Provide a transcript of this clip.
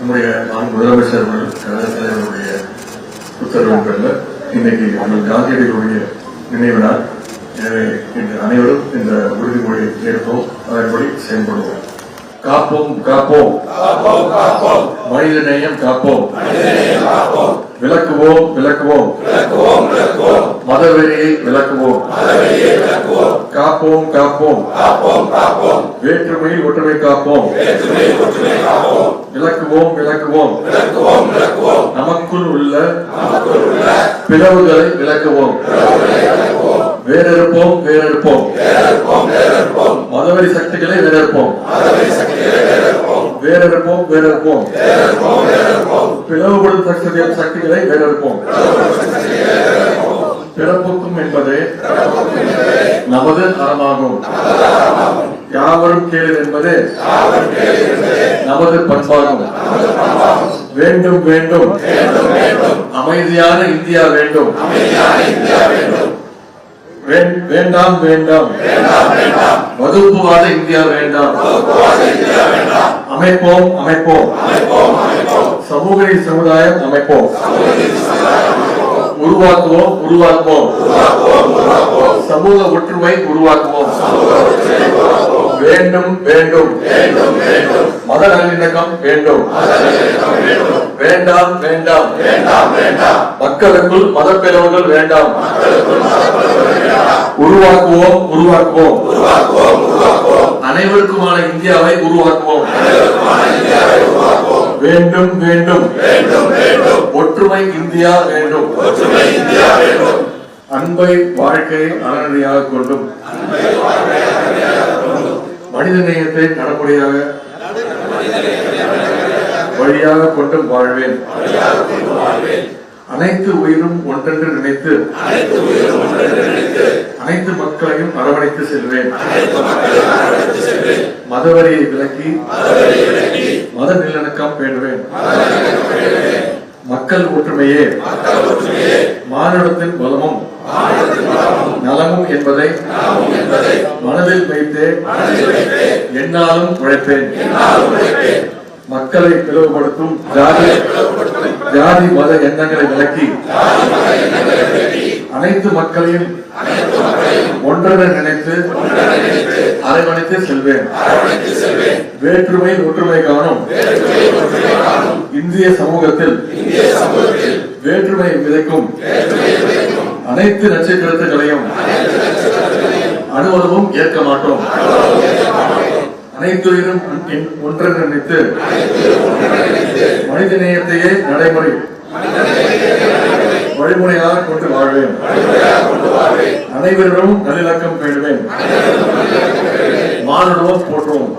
நம்முடைய முதலமைச்சர் தலைவருடைய உத்தரவின் பேரில் இன்னைக்கு அண்ணல் காந்தியடிகளுடைய நினைவு நாள் எனவே இன்று அனைவரும் இந்த உறுதிமொழி ஏற்போம் அதன்படி செயல்படுவோம். காப்போம் காப்போம். மனித நேயம் காப்போம். விளக்குவோம் விளக்குவோம். மதவெறியை விளக்குவோம். காப்போம் காப்போம். வேற்றுமையில் ஒற்றுமை காப்போம். விளக்குவோம் விளக்குவோம். நமக்குள் உள்ள பிளவுகளை விளக்குவோம். வேறறுப்போம் வேறறுப்போம் மதவெறி சக்திகளை வேறறுப்போம் வேறறுப்போம் வேறறுப்போம் பிளவுபடும் சக்தி- சக்திகளை வேறறுப்போம் பிறப்புக்கும் என்பதே நமது அறமாகும் யாவரும் கேளு என்பதே நமது பண்பாகும். வேண்டும் வேண்டும். அமைதியான இந்தியா வேண்டும். வேண்டாம் வேண்டாம். வகுப்புவாத இந்தியா வேண்டாம். அமைப்போம் அமைப்போம். சமூக சமுதாயம் அமைப்போம். உருவாக்குவோம் உருவாக்குவோம். சமூக ஒற்றுமை உருவாக்குவோம். வேண்டும் வேண்டும். மத நல்லிணக்கம் வேண்டும். வேண்டாம். வேண்டாம் மக்களுக்குள் மத பிளவுகள் வேண்டாம். உருவாக்குவோம் உருவாக்குவோம். அனைவருக்குமான இந்தியாவை உருவாக்குவோம். வேண்டும். வேண்டும் ஒற்றுமை இந்தியா வேண்டும். அன்பை வாழ்க்கையை அறநிலையாக கொண்டும். மனித நேயத்தை நடைமுறையாக வழியாக கொண்டும் வாழ்வேன். அனைத்து உயிரும் ஒன்றென்று நினைத்து அனைத்து மக்களையும் அரவணைத்து செல்வேன். மதவரியை விலக்கி மத நல்லிணக்கம் பேணுவேன். மக்கள் ஒற்றுமையே. மானுடத்தின் பலமும். நலமும் என்பதை மனதில் வைத்தே என்னாலும் உழைப்பேன். மக்களை பிளவுபடுத்தும் ஜாதி ஜாதி மத எண்ணங்களை விலக்கி அனைத்து மக்களையும் ஒன்றென நினைத்து அரவணைத்து செல்வேன். வேற்றுமை ஒற்றுமை காணும். இந்திய சமூகத்தில் வேற்றுமை விதைக்கும் அனைத்து நட்சத்திரங்களையும் அனுபவமும் ஏற்க மாட்டோம். அனைத்துயிரும் ஒன்றென நினைத்து மனித நேயத்தையே நடைமுறை வழிமுறையாக கொண்டு வாழ்வேன். அனைவரிடம் நல்லிணக்கம் பேணுவேன். மானுடமும் போற்றுவோம்.